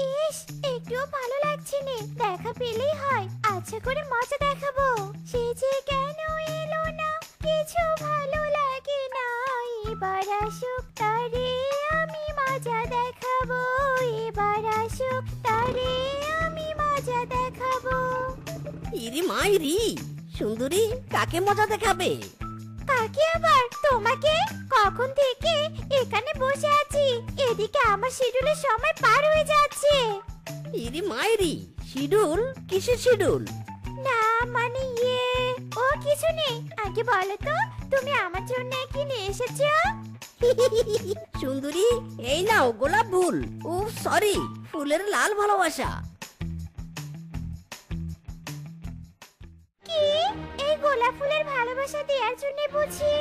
ইস একটুও ভালো লাগছে না। দেখা পেলেই হয়। আচ্ছা করে মজা দেখাবো। সে যে কেন এলো না কিছু ভালো লাগে না। এবার আসুক তারে আমি মজা দেখাবো। এবার আসুক তারে আমি মজা দেখাবো। ইরি মাইরি সুন্দরী কাকে মজা দেখাবে? কাকে আবার? তোমাকে? কখন থেকে এখানে বসে আছি। এদিকে আমার শিডিউলের সময় পার হয়ে যাচ্ছে। ইরি মাইরি শিডিউল? কিসের শিডিউল? না মানে ইয়ে ও কিছু নেই। আগে বলো তো তুমি আমার জন্য কি নিয়ে এসেছ? সুন্দরী এই নাও গোলাপ ফুল। ও সরি ফুলের লাল ভালোবাসা। গোলাপ ফুলের ভালোবাসা দেওয়ার জন্য বুঝি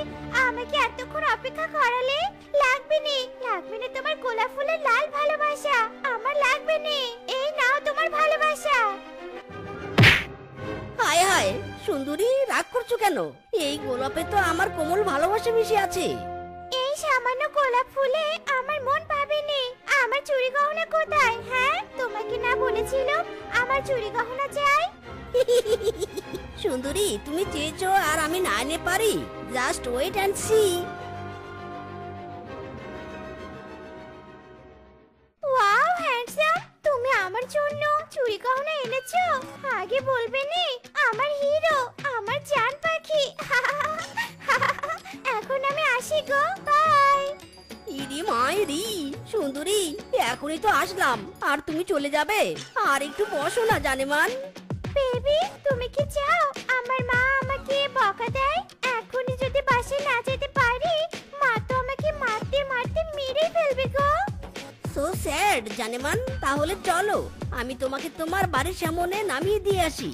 আমাকে এতক্ষণ অপেক্ষা করালে? লাগবে নে লাগবে না তোমার গোলাপ ফুলের লাল ভালোবাসা। আমার লাগবে নে এই নাও তোমার ভালোবাসা। হায় হায় সুন্দরী রাগ করছ কেন? এই গোলাপে তো আমার কোমল ভালোবাসা মিশে আছে। এই সামান্য গোলাপ ফুলে আমার মন পাবে নে। আমার চুরি গহনা কোথায় হ্যাঁ? তোমাকে না বলেছিলাম আমার চুরি গহনা চাই? সুন্দরী তুমি চেয়েছো আর আমি না এনে পারি। Just wait and see wow handsome তুমি আমার জন্য চুরি গহনা এনেছো। আগে বলবে নে আমার হিরো আমার জান পাখি। এখন আমি আসি গো বাই ইরি মায়েরি সুন্দরী এখনই তো আসলাম আর তুমি চলে যাবে। আর একটু বসো না জানেমান। তুমি কি চাও? আমার মা আমাকে বকা দেয়? এখনই যদি বাসে না যেতে পারি মা তো আমাকে মারতে মারতে মেরে ফেলবে গো। So sad জানেমান। তাহলে চলো আমি তোমাকে তোমার বাড়ির সামনে নামিয়ে দিয়ে আসি।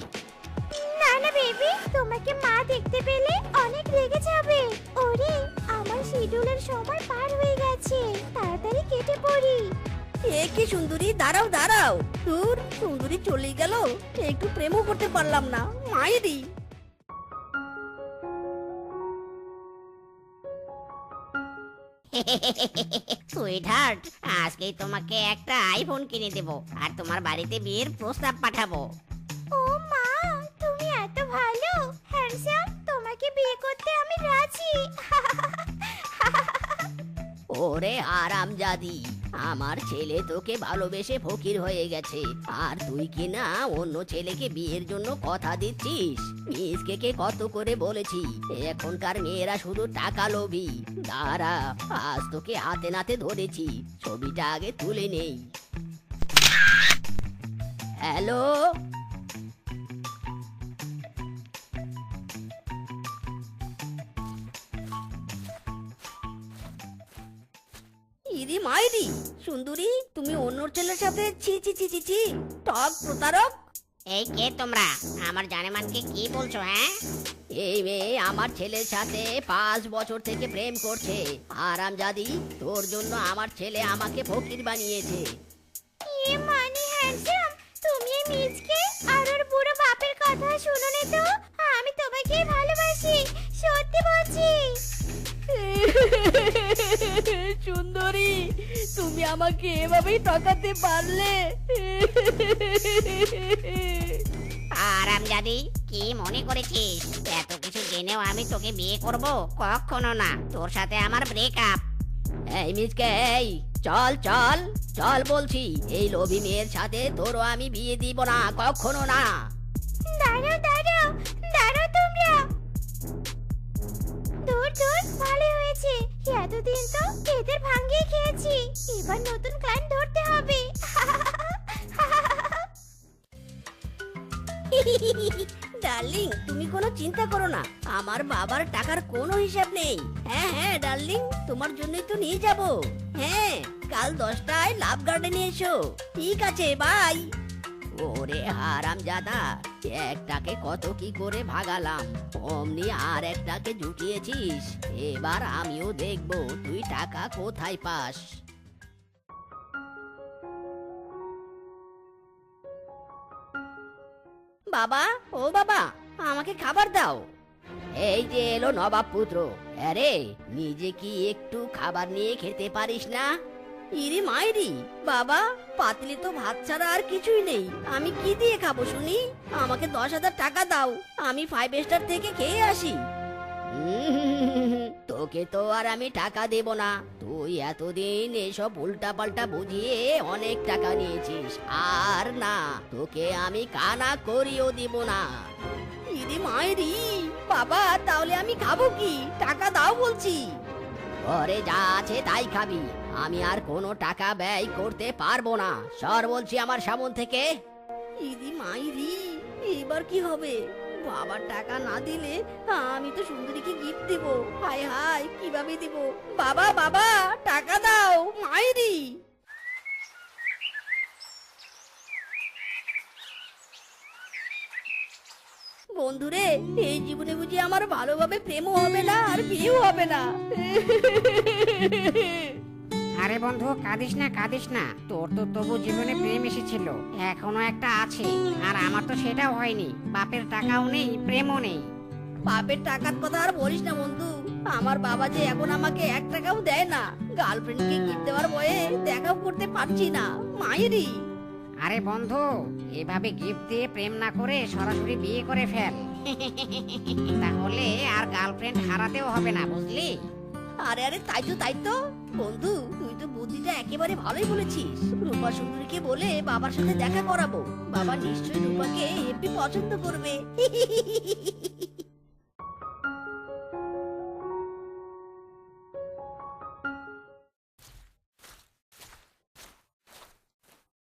না না বেবি তোমাকে মা দেখতে পেলে অনেক রেগে যাবে। ওরে আমার শিডিউলের সময় পার হয়ে গেছে। তাড়াতাড়ি কেটে পড়ি। এ কি সুন্দরী দাঁড়াও দাঁড়াও। দূর সুন্দরী চলে গেল। একটু প্রেমও করতে পারলাম না। মায়েরি সুইটহার্ট আজকেই তোমাকে একটা আইফোন কিনে দেব আর তোমার বাড়িতে বিয়ের প্রস্তাব পাঠাবো। ও মা তুমি এত ভালো। হ্যান্ডসাম তোমাকে বিয়ে করতে আমি রাজি। ওরে আরাম জাদি আমার ছেলে তোকে ভালোবেসে ফকির হয়ে গেছে। আর তুই কি না অন্য ছেলেকে বিয়ের জন্য কথা দিচ্ছিস? মিসকে কে কত করে বলেছি, এখনকার মেয়েরা শুধু টাকা লোভী। দাঁড়া, আজ তোকে হাতে নাতে ধরেছি, ছবিটা আগে তুলে নেই। হ্যালো? ইরি মাইরি। সুন্দরী তুমি অন্য ছেলের সাথে ছি ছি ছি ছি ছি। টক প্রতারক। এই কে তোমরা? আমার জানেমানকে কি বলছো হ্যাঁ? এই মেয়ে আমার ছেলের সাথে পাঁচ বছর থেকে প্রেম করছে। আরাম জাদি তোর জন্য আমার ছেলে আমাকে ফকির বানিয়েছে। এ মানে হ্যান্ডসাম তুমি মিজকে আর ওর বুড়ো বাপের কথা শুনো নি তো? সুন্দরী তুমি আমাকে এভাবেই ঠকাতে পারলে। আরামজাদি কি মনে করেছিস? এত কিছু জেনেও আমি তোকে বিয়ে করব? কখনো না। তোর সাথে আমার ব্রেকআপ এই মিসকে এই চল চল চল বলছি এই লোভী মেয়ের সাথে তোরও আমি বিয়ে দিব না কখনো না। দাঁড়াও দাঁড়াও দূর দূর ভালো হয়েছে। এতদিন তো এদের ভাঙ্গিয়ে খেয়েছি। এবার নতুন ক্লায়েন্ট ধরতে হবে। ডার্লিং তুমি কোনো চিন্তা করো না। আমার বাবার টাকার কোনো হিসাব নেই। হ্যাঁ হ্যাঁ ডার্লিং তোমার জন্যই তো নিয়ে যাব। হ্যাঁ কাল দশটায় লাভ গার্ডেনে এসো। ঠিক আছে বাই ওরে হারাম জাদা, একটাকে কত কি করে ভাগালাম? অমনি আর একটাকে জুটিয়েছিস, এবার আমিও দেখব তুই টাকা কোথায় পাস। বাবা, ও বাবা, আমাকে খাবার দাও। এই যে এলো নবাব পুত্র, আরে, নিজে কি একটু খাবার নিয়ে খেতে পারিস না? ইরি মাইরি বাবা পাতলি তো ভাত ছাড়া আর কিছুই নেই। আমি কি দিয়ে খাব শুনি? আমাকে দশ হাজার টাকা দাও আমি ফাইভ স্টার থেকে খেয়ে আসি। তোকে তো আর আমি টাকা দেব না। তুই এতদিন এসব উল্টা পাল্টা বুঝিয়ে অনেক টাকা নিয়েছিস। আর না তোকে আমি কানা করিও দিব না। ইরি মাইরি বাবা তাহলে আমি খাব কি? টাকা দাও বলছি। ঘরে যা আছে তাই খাবি। আমি আর কোনো টাকা ব্যয় করতে পারব না। সর বলছি আমার সামন থেকে। ইদি মাইরি, এবার কি হবে? বাবার টাকা না দিলে আমি তো সুন্দরীকে গিফট দিব। হায় হায়, কীভাবে দিব? বাবা বাবা, টাকা দাও, মাইরি। বন্ধুরে, এই জীবনে বুঝি আমার ভালোভাবে প্রেমও হবে না, আর বিয়েও হবে না। আরে বন্ধু কাঁদিস না কাঁদিস না। তোর তো তবু জীবনে প্রেম এসেছিল এখনও একটা আছে আর আমার তো সেটাও হয়নি। বাপের টাকাও নেই প্রেমও নেই। বাপের টাকার কথা আর বলিস না বন্ধু। আমার বাবা যে এখন আমাকে এক টাকাও দেয় না গার্লফ্রেন্ডকে গিফট দেওয়ার বয়ে দেখাও করতে পারছি না মায়েরই। আরে বন্ধু এভাবে গিফট দিয়ে প্রেম না করে সরাসরি বিয়ে করে ফেল। তাহলে আর গার্লফ্রেন্ড হারাতেও হবে না বুঝলি? আরে আরে তাই তো তাই তো। বন্ধু তো বুদ্ধিটা একেবারে ভালোই বলেছিস। রূপা সুন্দরীকে বলে বাবার সাথে দেখা করাবো। বাবা নিশ্চয়ই রূপাকে হেপি পছন্দ করবে।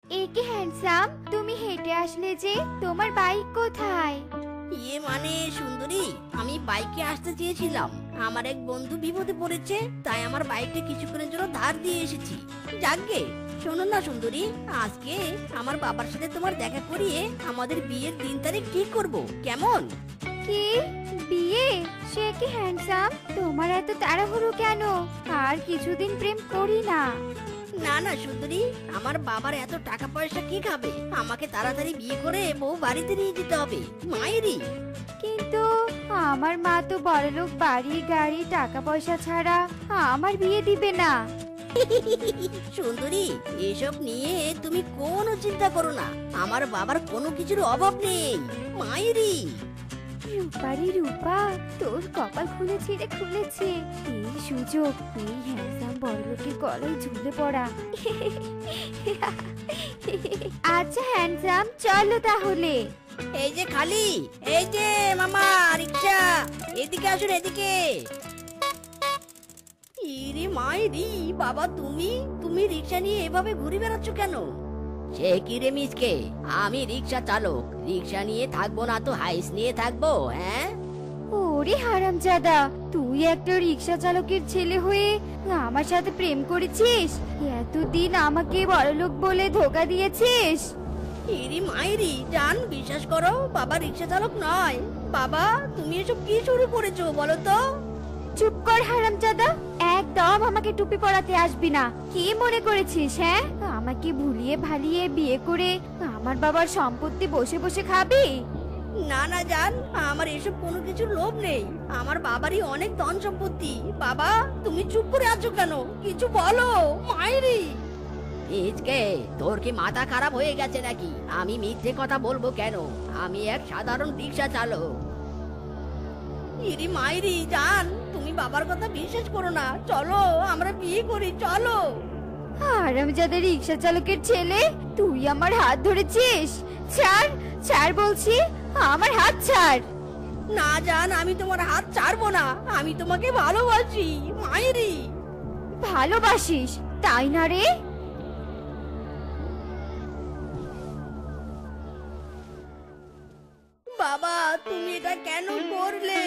একে হ্যান্ডসাম তুমি হেঁটে আসলে যে তোমার বাইক কোথায়? ইয়ে মানে সুন্দরী আমি বাইকে আসতে চেয়েছিলাম। আমার এক বন্ধু বিপদে পড়েছে তাই আমার বাইকটা কিছুক্ষণের জন্য ধার দিয়ে এসেছি। যাকগে শোনো না সুন্দরী আজকে আমার বাবার সাথে তোমার দেখা করিয়ে আমাদের বিয়ের দিন তারিখ ঠিক করব কেমন? কি? বিয়ে? সে কি হ্যান্ডসাম তোমার এত তাড়াহুড়ো কেন? আর কিছুদিন প্রেম করি না। না না সুন্দরী আমার বাবার এত টাকা পয়সা কি খাবে? আমাকে তাড়াতাড়ি বিয়ে করে বউ বাড়িতে নিয়ে যেতে হবে। মায়েরই কিন্তু আমার মা তো বড়লোক বাড়ি গাড়ি টাকা পয়সা ছাড়া আমার বিয়ে দিবে না। সুন্দরী এসব নিয়ে তুমি কোনো চিন্তা করো না। আমার বাবার কোনো কিছুর অভাব নেই। মায়েরই। রূপারি রূপা তোর কপাল খুলেছে রে খুলেছে। এই সুযোগ এই হ্যান্ডসাম বড়লোকের গলায় ঝুলে পড়া। আচ্ছা হ্যান্ডসাম চলো তাহলে। এই যে খালি, এই যে মামা, রিক্সা, এদিকে আসুন, এদিকে। ইরে মাইরি, বাবা, তুমি? তুমি রিক্সা নিয়ে এভাবে ঘুরে বেড়াচ্ছ কেন? সে কি রে মিসকে? আমি রিক্সা চালক, রিক্সা নিয়ে থাকব না তো, হাইস নিয়ে থাকব হ্যাঁ? ওরে হারামজাদা তুই একটা রিক্সা চালকের ছেলে হয়ে আমার সাথে প্রেম করেছিস? এতদিন আমাকে বড়লোক বলে ধোকা দিয়েছিস। ইরি মাইরি জান বিশ্বাস করো বাবা রিক্সা চালক নয়। বাবা তুমি এসব কি শুরু করেছ বলো তো? চুপ কর হারামজাদা একদম আমাকে টুপি পরাতে আসবি না। কি মনে করেছিস হ্যাঁ? আমাকে ভুলিয়ে ভালিয়ে বিয়ে করে আমার বাবার সম্পত্তি বসে বসে খাবি? না না জান আমার এসব কোনো কিছুর লোভ নেই। আমার বাবারই অনেক ধন সম্পত্তি। বাবা তুমি চুপ করে আছো কেন? কিছু বলো। মায়েরি ইজকে তোর কি মাথা খারাপ হয়ে গেছে নাকি? আমি মিথ্যে কথা বলব কেন? আমি এক সাধারণ রিক্সা চালক। ইরি মাইরি জান তুমি বাবার কথা বিশ্বাস করো না। চলো আমরা বিয়ে করি চলো। হারামজাদা রিক্সা চালকের ছেলে তুই আমার হাত ধরেছিস? ছাড় ছাড় বলছি। আমার হাত ছাড়। না জান আমি তোমার হাত ছাড়বো না। আমি তোমাকে ভালোবাসি মায়েরি ভালোবাসিস তাই না রে? বাবা তুমি এটা কেন করলে?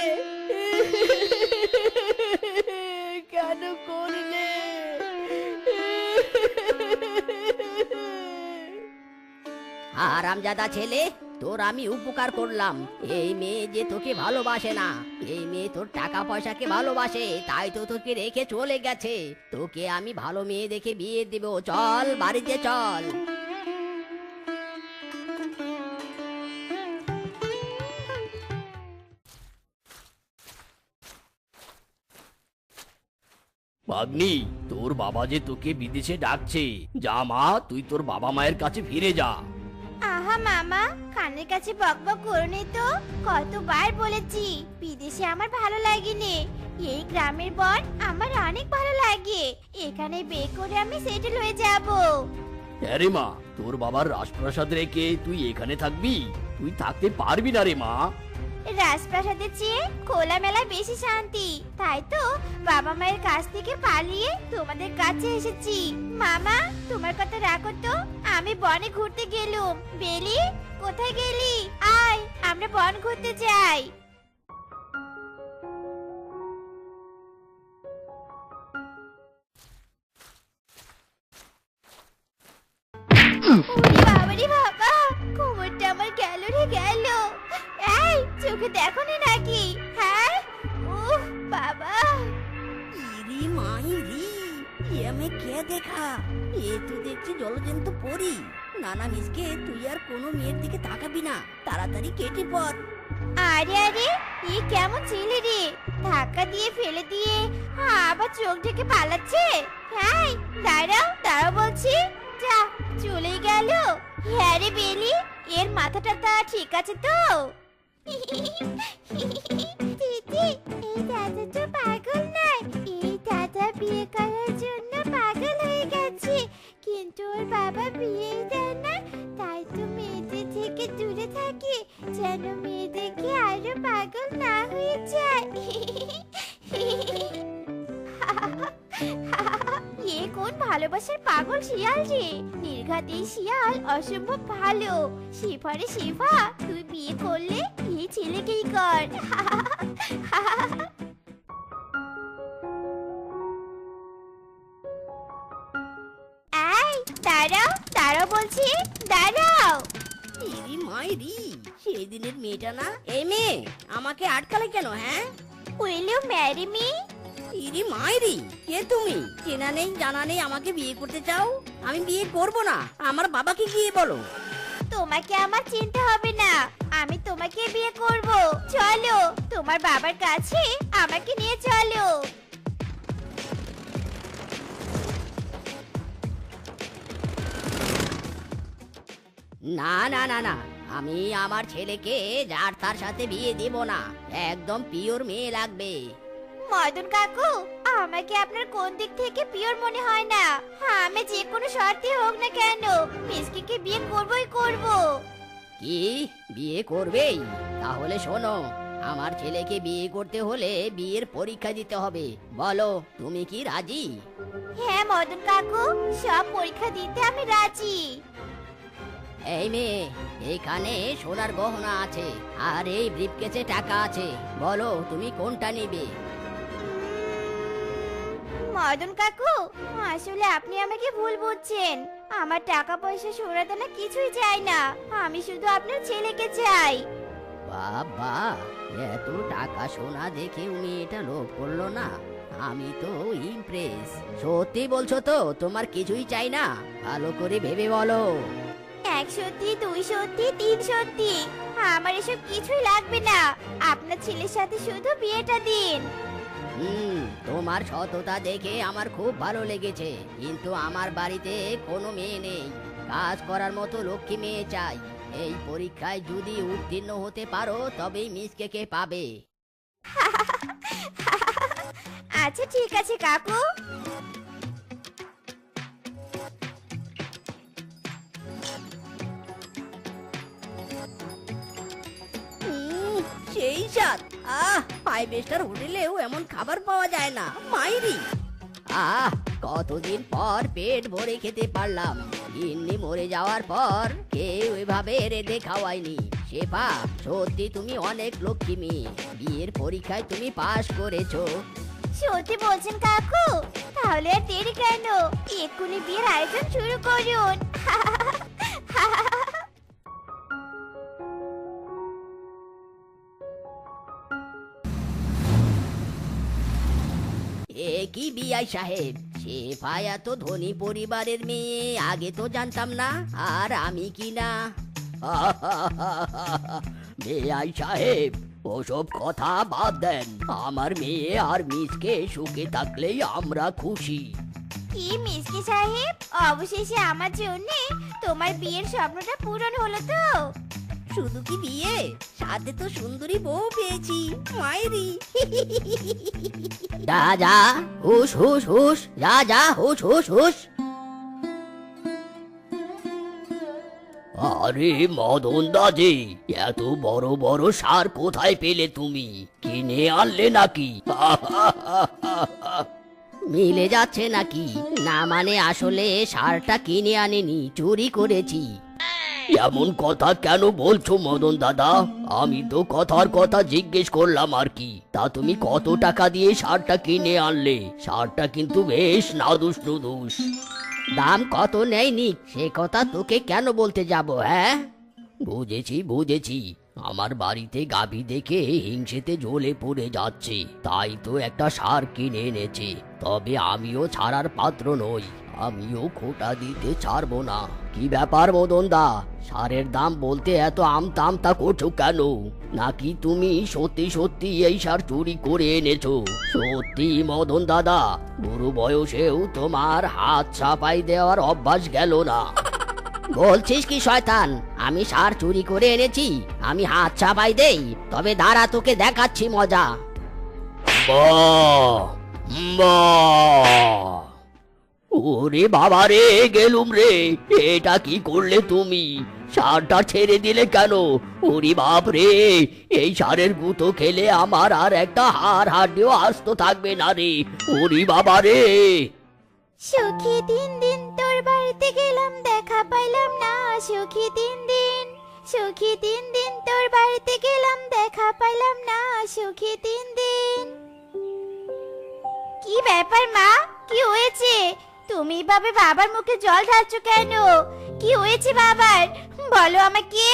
কেন করলে? আরামজাদা ছেলে তোর আমি উপকার করলাম। এই মেয়ে যে তোকে ভালোবাসে না, এই মেয়ে তোর টাকা পয়সাকে ভালোবাসে, তাই তো তোকে রেখে চলে গেছে। তোকে আমি ভালো মেয়ে দেখে বিয়ে দিব। চল, বাড়িতে চল। ভাগ্নি, তোর বাবা যে তোকে বিদেশে ডাকছে। যা মা, তুই তোর বাবা মায়ের কাছে ফিরে যা। মামা কানের কাছে বকবক করনি তো। কতবার বলেছি বিদেশে আমার ভালো লাগেনি। এই গ্রামের বন আমার অনেক ভালো লাগে। এখানে বিয়ে করে আমি সেটেল হয়ে যাব। হ্যাঁ রে মা তোর বাবার রাজপ্রাসাদ রেখে তুই এখানে থাকবি? তুই থাকতে পারবি না রে মা। রাজপ্রাসাদের চেয়ে খোলামেলা বেশি শান্তি। তাই তো বাবা মায়ের কাছ থেকে পালিয়ে তোমাদের কাছে এসেছি। মামা তোমার কথা রাখো তো। আমি বনে ঘুরতে গেলুম। বেলি, কোথায় গেলি? আয়, আমরা বন ঘুরতে যাই। ওরে বাবা আমার চোখে দেখো নাকি? হ্যাঁ? বাবা। ইরি মাইরি পরি নানা মিসকে তুই আর কোনো মেয়ের দিকে তাকাবি না। তাড়াতাড়ি কেটে পর। আরে আরে এ কেমন ছেলে রে? ধাক্কা দিয়ে ফেলে দিয়ে আবার চোখ ঢেকে পালাচ্ছে? হ্যাঁ দাঁড়াও দাঁড়াও বলছি। যা চলে গেল। হ্যাঁ রে বেলি এর মাথাটা তা ঠিক আছে তো? দিদি এই দাদা তো পাগল ওর বাবা বিয়ে দেয় না, তাই তো মেয়েদের থেকে দূরে থাকে, যেন মেয়েদেরকে আরও পাগল না হয়ে যায়। এ কোন ভালোবাসার পাগল শিয়াল রে? নির্ঘাত এই শিয়াল অসম্ভব ভালো। শিফারে শিফা, তুই বিয়ে করলে এই ছেলেকেই কর? বলছি দাঁড়াও। ইরি মাইরি সেই দিনের মেয়েটা না? এই মেয়ে আমাকে আটকালে কেন হ্যাঁ? Will you marry me? ইরি মাইরি কে তুমি? চেনা নেই জানা নেই আমাকে বিয়ে করতে চাও? আমি বিয়ে করব না আমার বাবাকে গিয়ে বলো। তোমাকে আমার চিনতে হবে না আমি তোমাকে বিয়ে করব। চলো তোমার বাবার কাছে আমাকে নিয়ে চলো। না না না না। আমি আমার ছেলেকে যার তার সাথে বিয়ে দেব না। একদম পিওর মেয়ে লাগবে। মদন কাকু আমাকে আপনার কোন দিক থেকে পিওর মনে হয় না? আমি যে কোনো শর্তে হোক না কেন মিসকিকে বিয়ে করবই করব। কি? বিয়ে করবেই? তাহলে শোনো আমার ছেলেকে বিয়ে করতে হলে বিয়ের পরীক্ষা দিতে হবে। বলো তুমি কি রাজি? হ্যাঁ মদন কাকু সব পরীক্ষা দিতে আমি রাজি। এই মেয়ে এখানে সোনার গহনা আছে আর এই ব্রিফকেসে টাকা আছে। বলো তুমি কোনটা নিবে? মদন কাকু আসলে আপনি আমাকে ভুল বুঝছেন। আমার টাকা পয়সা সোনাদানা কিছুই চাই না। আমি শুধু আপনার ছেলেকে চাই। বাবা এত টাকা সোনা দেখে উনি এটা লোভ করল না। আমি তো ইমপ্রেস সত্যি বলছো তো তোমার কিছুই চাই না? ভালো করে ভেবে বলো। এক সত্যি দুই সত্যি তিন সত্যি আমার এসব কিছুই লাগবে না। আপনার ছেলের সাথে শুধু বিয়েটা দিন। হুম তোমার সততা দেখে আমার খুব ভালো লেগেছে। কিন্তু আমার বাড়িতে কোনো মেয়ে নেই। কাজ করার মতো লক্ষ্মী মেয়ে চাই। এই পরীক্ষায় যদি উত্তীর্ণ হতে পারো তবেই মিসকে কে পাবে? আচ্ছা ঠিক আছে কাকু। সেই স্বাদ আহ, ফাইভ স্টার হোটেলেও এমন খাবার পাওয়া যায় না। মাইরি। আহ, কতদিন পর পেট ভরে খেতে পারলাম। গিন্নি মরে যাওয়ার পর কেউ এভাবে রেঁধে খাওয়ায়নি। শেফা সত্যি তুমি অনেক লক্ষ্মী। মেয়ে বিয়ের পরীক্ষায় তুমি পাশ করেছ। সত্যি বলছেন কাকু, তাহলে আর দেরি কেন? এক্ষুনি বিয়ের আয়োজন শুরু করুন। কি বিআই সাহেব? শেফা এত ধনী পরিবারের মেয়ে, আগে তো জানতাম না, আর আমি কি না? বেআই সাহেব, ওসব কথা বাদ দেন। আমার মেয়ে আর মিসকে সুখে থাকলেই আমরা খুশি। কি মিসকি সাহেব? অবশেষে আমার জন্য তোমার বিয়ের স্বপ্নটা পূরণ হলো তো? শুধু কি বিয়ে? সাথে তো সুন্দরী বউ পেয়েছি মায়েরি যা যা হুস হুস হুস যা যা হুস হুস হুস আরে মদন দাদি এত বড় বড় সার কোথায় পেলে তুমি? কিনে আনলে নাকি? মিলে যাচ্ছে নাকি? না মানে আসলে সারটা কিনে আনেনি, চুরি করেছি। এমন কথা কেন বলছো মদন দাদা? আমি তো কথার কথা জিজ্ঞেস করলাম আর কি। তা তুমি কত টাকা দিয়ে সারটা কিনে আনলে? সারটা কিন্তু বেশ নাদুস নুদুস দাম কত নেয়নি? সে কথা তোকে কেন বলতে যাব হ্যাঁ? বুঝেছি বুঝেছি। আমার বাড়িতে গাভী দেখে হিংসেতে জ্বলে পড়ে যাচ্ছে। তাই তো একটা সার কিনে এনেছে। তবে আমিও ছাড়ার পাত্র নই। আমিও খোটা দিতে ছাড়বো না। কি ব্যাপার মদন দা সারের দাম বলতে এত আমতা করছ কেন? নাকি তুমি সত্যি সত্যি এই সার চুরি করে এনেছো? সত্যি মদন দাদা বুড়ো বয়সেও তোমার হাত ছাপাই দেওয়ার অভ্যাস গেল না। বলছিস কি শয়তান, আমি সার চুরি করে এনেছি, আমি হাত চাপাই দেই, তবে দাঁড়া তোকে দেখাচ্ছি মজা। ওরে বাবা রে, গেলুম রে। এটা কি করলে তুমি? সারটা ছেড়ে দিলে কেন? ওরে বাপ রে, এই সারের গুঁতো খেলে আমার আর একটা হাড় হাড্ডিও আস্ত থাকবে না রে। ওরে বাবা রে। সুখী দিন দিন তোর বাড়িতে গেলাম, দেখা পাইলাম না। সুখী দিন দিন, সুখী দিন দিন তোর বাড়িতে গেলাম, দেখা পাইলাম না। সুখী দিন দিন। কি ব্যাপার মা? কি হয়েছে? তুমি ভাবে বাবার মুখে জল ঢালছো কেন? কি হয়েছে বাবার? বলো আমাকে।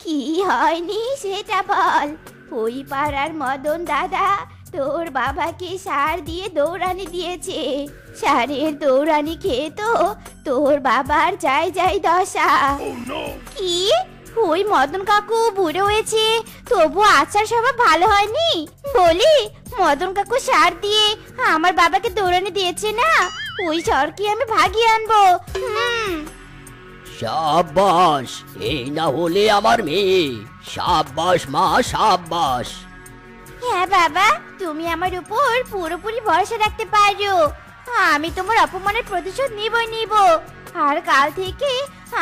কি হয়নি সেটা বল। ওই পাড়ার মদন দাদা তোর বাবাকে সার দিয়ে দৌড়ানি দিয়েছে। সারের দৌড়ানি খেয়ে তো তোর বাবার যাই যাই দশা। কি? ওই মদন কাকু বুড়ো হয়েছে তবু আচার স্বভাব ভালো হয়নি। বলি মদন কাকু সার দিয়ে আমার বাবাকে দৌড়ানি দিয়েছে না? ওই সার কি আমি ভাগিয়ে আনব। হুম। সাব্বাস এই না হলে আমার মেয়ে। সাব্বাস মা সাব্বাস। হ্যাঁ বাবা তুমি আমার উপর পুরোপুরি ভরসা রাখতে পারো। আমি তোমার অপমানের প্রতিশোধ নিবই নিব। আর কাল থেকে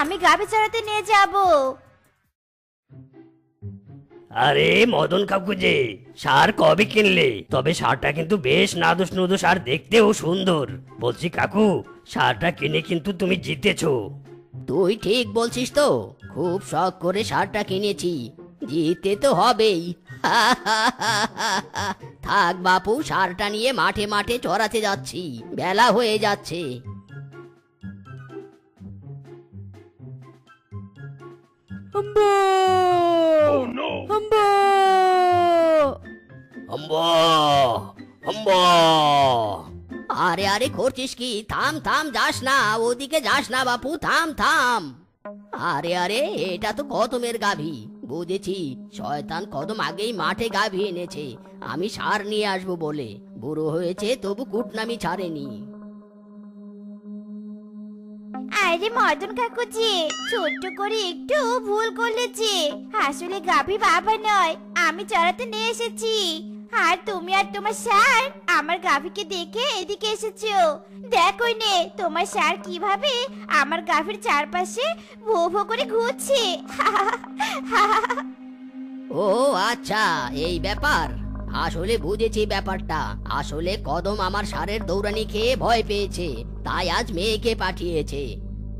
আমি গাভী চড়াতে নিয়ে যাব। আরে, মদন কাকু যে, সার কবে কিনলে? তবে সারটা কিন্তু বেশ নাদুস নুদুস আর দেখতেও সুন্দর। বলছি কাকু, সারটা কিনে কিন্তু তুমি জিতেছো। তুই ঠিক বলছিস তো, খুব শখ করে সারটা কিনেছি। জিতে তো হবেই। থাক বাপু, সারটা নিয়ে মাঠে মাঠে চড়াতে যাচ্ছি। বেলা হয়ে যাচ্ছে। আম্বা! আম্বা! আরে আরে করছিস কি? থাম থাম যাস না ওদিকে যাস না বাপু থাম থাম। আরে আরে এটা তো কদমের গাভী বুঝেছি। শয়তান কদম আগেই মাঠে গাভী এনেছে আমি সার নিয়ে আসব বলে। বুড়ো হয়েছে তবু কুটনামি ছাড়েনি। আরে মদন কাকু ছোট্ট করে একটু ভুল করলেছে আসলে গাভী বাবা নয়, আমি চড়াতে নিয়ে এসেছি। আর তুমি আর তোমার স্যার, আমার গাভীকে দেখে এদিকে এসেছ। দেখো নে, তোমার স্যার কীভাবে আমার গাভীর চারপাশে ভো ভো করে ঘুরছে। ও আচ্ছা এই ব্যাপার। আসলে বুঝেছি ব্যাপারটা। আসলে কদম আমার সারের দৌড়ানি খেয়ে ভয় পেয়েছে, তাই আজ মেয়েকে পাঠিয়েছে।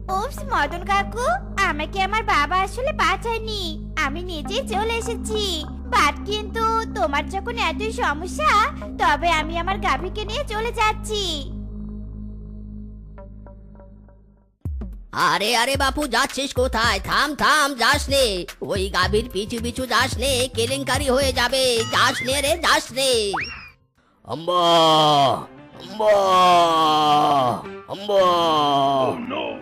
ওপস, মদন কাকু, আমাকে আমার বাবা আসলে বাঁচায়নি। আমি নিজে চলে এসেছি। বাট কিন্তু তোমার যখন এতই সমস্যা, তবে আমি আমার গাভীকে নিয়ে চলে যাচ্ছি। আরে আরে বাপু যাচ্ছিস কোথায়? থাম থাম যাস নে। ওই গাভীর পিছু পিছু যাস নে কেলেঙ্কারি হয়ে যাবে। যাস নে রে যাস নে। আম্বা আম্বা আম্বা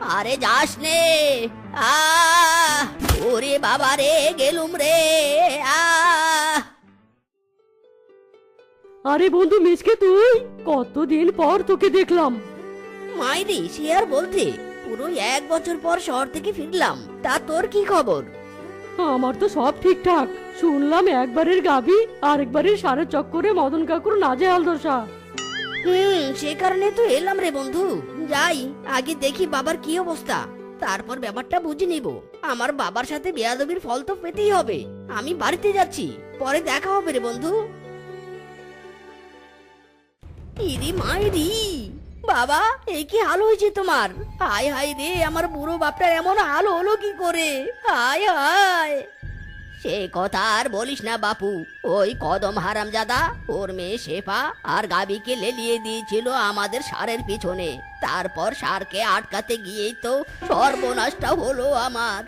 আরে যাস নে। আ ওরে বাবা রে গেলুম রে। আ আরে বন্ধু মিসকে তুই? কতদিন পর তোকে দেখলাম। মাইরি সে আর বলতে পুরো এক বছর পর শহর থেকে ফিরলাম। তা তোর কি খবর? আমার তো সব ঠিকঠাক। শুনলাম একবারের সারের চক্করে মদন কাকুর নাজেহাল দশা। হুম সে কারণে তো এলাম রে বন্ধু। যাই আগে দেখি বাবার কি অবস্থা। তারপর ব্যাপারটা বুঝে নিব। আমার বাবার সাথে বেয়াদবির ফল তো পেতেই হবে। আমি বাড়িতে যাচ্ছি। পরে দেখা হবে রে বন্ধু। ইরি মাইরি। বাবা এই কি হাল হয়েছে তোমার? হায় হায় রে, আমার বুড়ো বাপটার এমন হাল হলো কি করে? হায় হায়। সে কথা আর বলিস না বাপু, ওই কদম হারাম হারামজাদা, ওর মেয়ে শেফা আর গাবিকে লেলিয়ে দিয়েছিল আমাদের সারের পিছনে। তারপর সারকে আটকাতে গিয়েই তো সর্বনাশটা হলো আমার।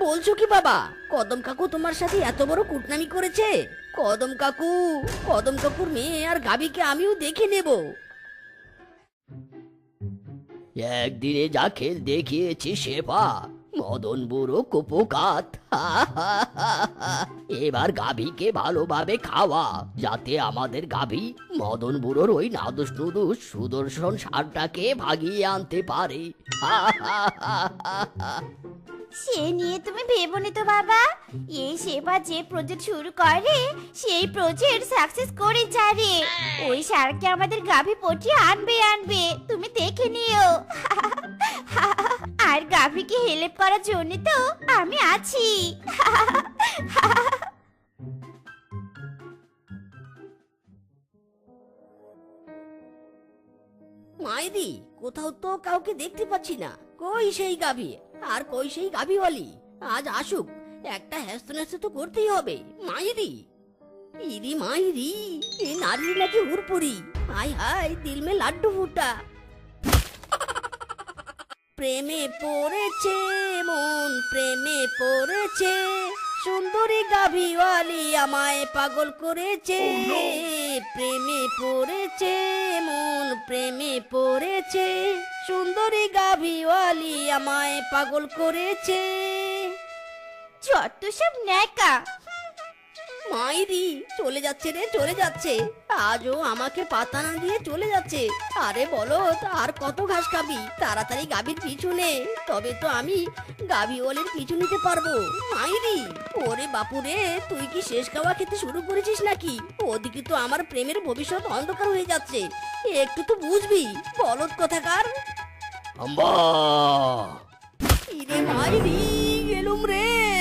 বলছো কি বাবা, কদম কাকু তোমার সাথে এত বড় কুটনামি করেছে? কদম কাকু, কদম কাকুর মেয়ে আর গাবিকে আমিও দেখে নেব। একদিনে যা খেল দেখিয়েছি শেফা মদন বুড়ো কুপোকাত। এবার গাভীকে ভালোভাবে খাওয়া, যাতে আমাদের গাভী মদন বুড়োর ওই নাদুস নুদুস সুদর্শন সারটাকে ভাগিয়ে আনতে পারে। সে নিয়ে তুমি ভেবনি তো, বাবা। এই সেবা যে প্রজেক্ট শুরু করে, সেই প্রজেক্ট সাকসেস করে ছাড়ে ওই সারকে আমাদের গাভী পটিয়ে আনবে আনবে। তুমি দেখে নিও। আর গাভীকে হেল্প করার জন্য তো আমি আছি। মাইদি কোথাও তো কাউকে দেখতে পাচ্ছি না। কই সেই গাভী? আর কই সেই গাভীওয়ালি আজ আসুক, একটা হ্যাস্ত তো করতেই হবে, মাইরি। ইরি মাইরি, এ নারী নাকি হুরপুরি হাই হাই, দিল মে লাড্ডু ফুটা। প্রেমে পড়েছে মন, প্রেমে পড়েছে সুন্দরী গাভিওয়ালি আমায় পাগল করেছে প্রেমে পড়েছে মন প্রেমে পড়েছে। সুন্দরী গাভিওয়ালি আমায় পাগল করেছে। যত সব ন্যাকা। মাইরি চলে যাচ্ছে রে চলে যাচ্ছে। আজও আমাকে পাতা না দিয়ে চলে যাচ্ছে। আরে বলো আর কত ঘাস খাবি? তাড়াতাড়ি গাভীর পিছু নে। তবে তো আমি গাভী ওলের পিছু নিতে পারব। মাইরি ওরে বাপুরে তুই কি শেষ খাওয়া খেতে শুরু করেছিস নাকি? ওদিকে তো আমার প্রেমের ভবিষ্যৎ অন্ধকার হয়ে যাচ্ছে। একটু তো বুঝবি বলদ কথাকার। আম্বা! ইরে মাইরি গেলুম রে।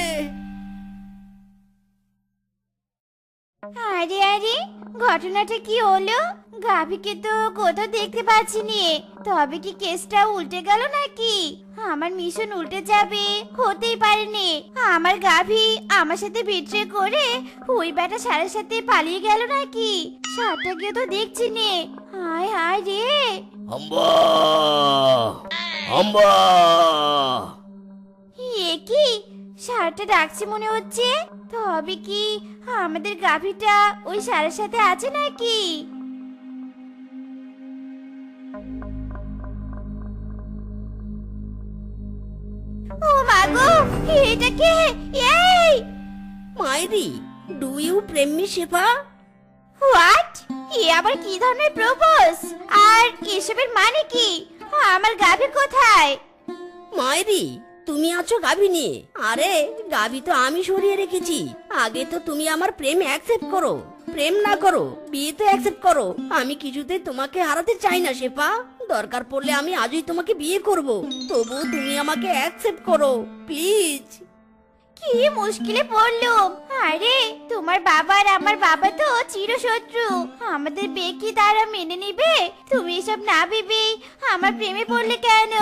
আরে আরে ঘটনাটা কি হলো? গাভীকে তো কোথাও দেখতে পাচ্ছি নি তবে কি কেসটা উল্টে গেল নাকি? আমার মিশন উল্টে যাবে হতেই পারেনি। আমার গাভী আমার সাথে বিট্রে করে ওই বেটা সারের সাথে পালিয়ে গেল নাকি? সারটাকে তো দেখছি নে হায় হায় রে। আম্বা আম্বা এ কি? সারটা ডাকছে মনে হচ্ছে। তবে কি আমাদের গাভীটা ওই সারের সাথে আছে নাকি? ও মাগো এটা কে? এই! মাইরি ডু ইউ প্রেম মি শেফা? হোয়াট এ আবার কি ধরনের প্রপোজ? আর এসবের মানে কি? আমার গাভী কোথায়? মায়েরি তুমি আছো গাভী নিয়ে আরে, গাভী তো আমি সরিয়ে রেখেছি। আগে তো তুমি আমার প্রেম অ্যাকসেপ্ট করো। প্রেম না করো, বিয়ে তো অ্যাকসেপ্ট করো। আমি কিছুতেই তোমাকে হারাতে চাই না, শেফা। দরকার পড়লে আমি আজই তোমাকে বিয়ে করব। তবু তুমি আমাকে অ্যাকসেপ্ট করো প্লিজ কি মুশকিলে পড়ল আরে, তোমার বাবা আর আমার বাবা তো চিরশত্রু। আমাদের বিয়ে কি তারা মেনে নিবে? তুমি এসব না ভেবে আমার প্রেমে পড়লে কেন?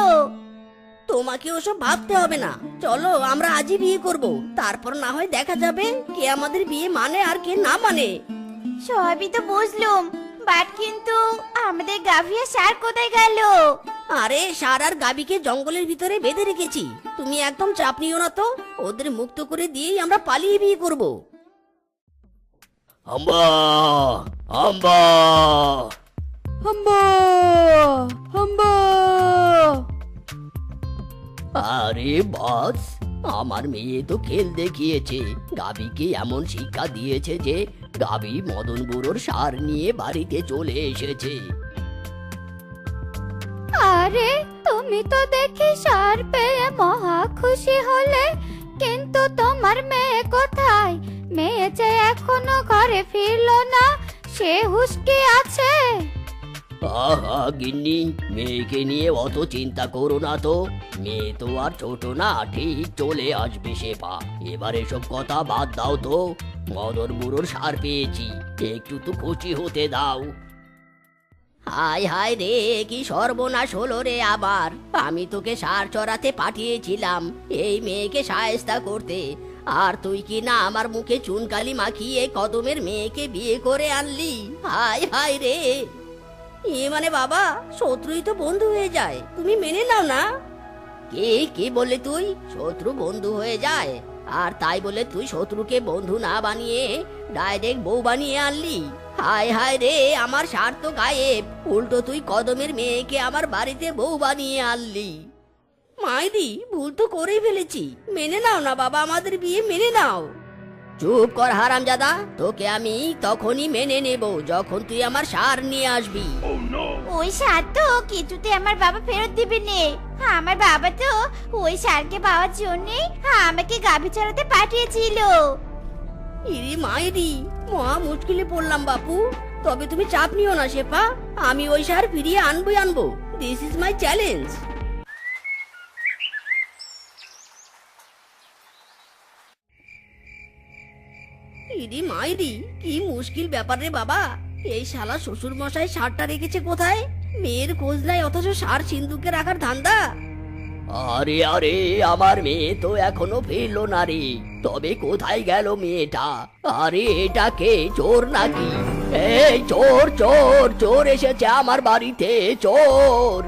তোমাকে ওসব ভাবতে হবে না। চলো আমরা আজই বিয়ে করব। তারপর না হয় দেখা যাবে কে আমাদের বিয়ে মানে আর কে না মানে। সবই তো বুঝলুম বাট কিন্তু আমাদের গাভিয়া সার কোথায় গেল? আরে সার আর গাবিকে জঙ্গলের ভিতরে বেঁধে রেখেছি। তুমি একদম চাপ নিও না তো। ওদের মুক্ত করে দিয়েই আমরা পালিয়ে বিয়ে করব। আম্বা আম্বা হাম্বা হাম্বা আরে বস, আমার মেয়ে তো খেল দেখিয়েছে। গাবিকে এমন শিক্ষা দিয়েছে যে গাবি মদন বুড়োর সার নিয়ে বাড়িতে চলে এসেছে। আরে, তুমি তো দেখি সার পেয়ে মহা খুশি হলে, কিন্তু তোমার মেয়ে কোথায়? মেয়ে যে এখনও ঘরে ফিরলো না, সে হুসকি আছে। আহা, গিন্নি, মেয়েকে নিয়ে অত চিন্তা করো না তো। মেয়ে তো আর ছোট না, ঠিক চলে আসবে সে পা। এবার এসব কথা বাদ দাও তো। মদন বুড়োর সার পেয়েছি, একটু তো খুশি হতে দাও। হায় হায় রে, কি সর্বনাশ হলো রে আবার। আমি তোকে সার চড়াতে পাঠিয়েছিলাম, এই মেয়েকে সায়স্তা করতে। আর তুই কি না আমার মুখে চুনকালি মাখিয়ে কদমের মেয়েকে বিয়ে করে আনলি? হায় হায় রে। এ মানে বাবা শত্রুই তো বন্ধু হয়ে যায়। তুমি মেনে নাও না। কি কি বললি তুই? শত্রু বন্ধু হয়ে যায়। আর তাই বলে তুই শত্রুকে বন্ধু না বানিয়ে ডাইরেক্ট বউ বানিয়ে আনলি। হায় হায় রে আমার স্বার্থ গায়েব। উল্টো তুই কদমের মেয়েকে আমার বাড়িতে বউ বানিয়ে আনলি। মাইদি ভুল তো করেই ফেলেছি। মেনে নাও না বাবা আমাদের বিয়ে মেনে নাও। চুপ কর হারামজাদা তোকে আমি তখনই মেনে নেব যখন তুই আমার সার নিয়ে আসবি। ওই সার তো কিছুতে আমার বাবা ফেরত দিবে নে। আমার বাবা তো ওই সারকে পাওয়ার জন্যই আমাকে গাভী চড়াতে পাঠিয়েছিল। ইরি মাইরি মহা মুশকিলে পড়লাম বাপু। তবে তুমি চাপ নিও না শেফা আমি ওই সার ফিরিয়ে আনবই আনব। দিস ইজ মাই চ্যালেঞ্জ ইরি মাইরি, কি মুশকিল ব্যাপার রে বাবা। এই শালা শ্বশুর মশাই সারটা রেখেছে কোথায়? মেয়ের খোঁজ নাই অথচ সার সিন্ধুকে রাখার ধান্দা। আরে আরে, আমার মেয়ে তো এখনও ফিরলো না রে। তবে কোথায় গেল মেয়েটা? আরে, এটা কে? চোর নাকি? এই, চোর চোর চোর এসেছে আমার বাড়িতে, চোর।